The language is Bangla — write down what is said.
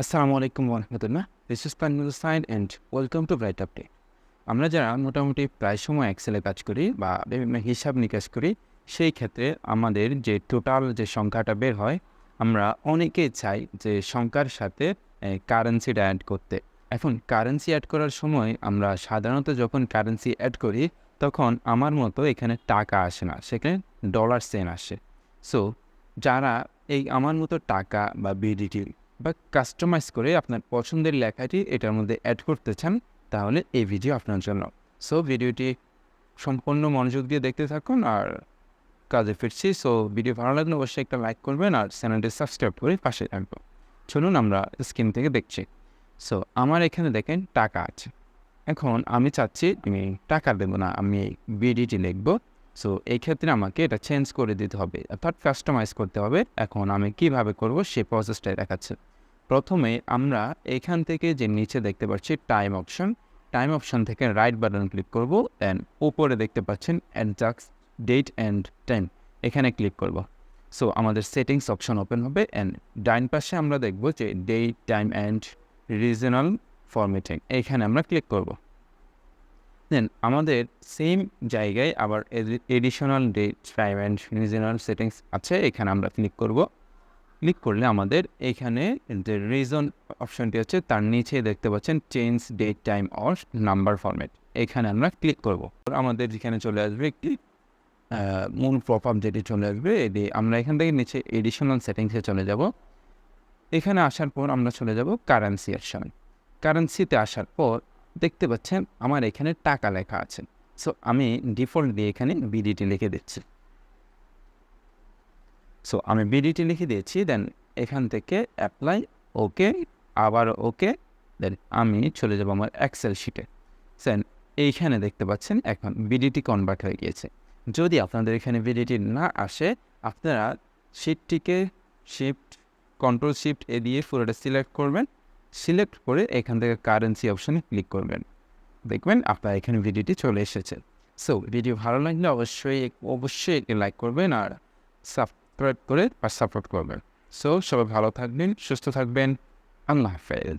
আসসালামু আলাইকুম রহমতুল্লাহ দিস ইস পানমুল sign and welcome to bright update আমরা যারা মোটামুটি প্রায় সময় এক্সেলে কাজ করি বা বিভিন্ন হিসাব নিকাশ করি, সেই ক্ষেত্রে আমাদের যে টোটাল যে সংখ্যাটা বের হয়, আমরা অনেকেই চাই যে সংখ্যার সাথে কারেন্সিটা অ্যাড করতে। এখন কারেন্সি অ্যাড করার সময় আমরা সাধারণত যখন কারেন্সি অ্যাড করি, তখন আমার মতো এখানে টাকা আসে না, সেখানে ডলার সেন আসে। সো যারা এই আমার মতো টাকা বা বিডিটি বা কাস্টমাইজ করে আপনার পছন্দের লেখাটি এটার মধ্যে অ্যাড করতে চান, তাহলে এই ভিডিও আপনার জন্য। সো ভিডিওটি সম্পূর্ণ মনোযোগ দিয়ে দেখতে থাকুন আর কাজে ফিরছি। সো ভিডিও ভালো লাগলে অবশ্যই একটা লাইক করবেন আর চ্যানেলটি সাবস্ক্রাইব করে পাশে থাকব চলুন আমরা স্ক্রিন থেকে দেখছি। সো আমার এখানে দেখেন টাকা আছে। এখন আমি চাচ্ছি, আমি টাকা দেবো না, আমি এই বিডিটি লিখব। সো এই ক্ষেত্রে আমাকে এটা চেঞ্জ করে দিতে হবে, অর্থাৎ কাস্টমাইজ করতে হবে। এখন আমি কীভাবে করব সেই প্রসেসটাই দেখাচ্ছে। প্রথমে আমরা এখান থেকে যে নিচে দেখতে পাচ্ছি টাইম অপশন টাইম অপশন থেকে রাইট বাটন ক্লিক করব অ্যান্ড উপরে দেখতে পাচ্ছেন অ্যাডজাক্স ডেট অ্যান্ড টাইম এখানে ক্লিক করব। সো আমাদের সেটিংস অপশন ওপেন হবে অ্যান্ড ডাইন পাশে আমরা দেখব যে date time and regional formatting এখানে আমরা ক্লিক করব। দেন আমাদের সেম জায়গায় আবার additional date time and regional settings আছে, এখানে আমরা ক্লিক করব। ক্লিক করলে আমাদের এখানে যে রিজন অপশনটি আছে, তার নিচে দেখতে পাচ্ছেন change date time or number format এখানে আমরা ক্লিক করব। আমাদের যেখানে চলে আসবে একটি মূল পপ আপ যেটি চলে আসবে, এটি আমরা এখান থেকে নিচে এডিশনাল সেটিংসে চলে যাব। এখানে আসার পর আমরা চলে যাব কারেন্সি অপশন কারেন্সিতে আসার পর দেখতে পাচ্ছেন আমার এখানে টাকা লেখা আছে। সো আমি ডিফল্ট দিয়ে এখানে বিডিটি লিখে দিচ্ছি। সো আমি বিডিটি লিখে দিয়েছি দেন এখান থেকে অ্যাপ্লাই ওকে আবার ওকে দেন আমি চলে যাব আমার এক্সেল শিটে সেন এইখানে দেখতে পাচ্ছেন এখন বিডিটি কনভার্ট হয়ে গিয়েছে। যদি আপনাদের এখানে বিডিটি না আসে, আপনারা শিটটিকে শিফট কন্ট্রোল শিফট এ দিয়ে পুরোটা সিলেক্ট করবেন। সিলেক্ট করে এখান থেকে কারেন্সি অপশানে ক্লিক করবেন। দেখবেন আপনার এখানে ভিডিওটি চলে এসেছে। সো ভিডিও ভালো লাগলে অবশ্যই অবশ্যই লাইক করবেন আর সাবস্ক্রাইব করে আর সাপোর্ট করবেন। সো সবাই ভালো থাকবেন সুস্থ থাকবেন। আল্লাহ হাফেজ।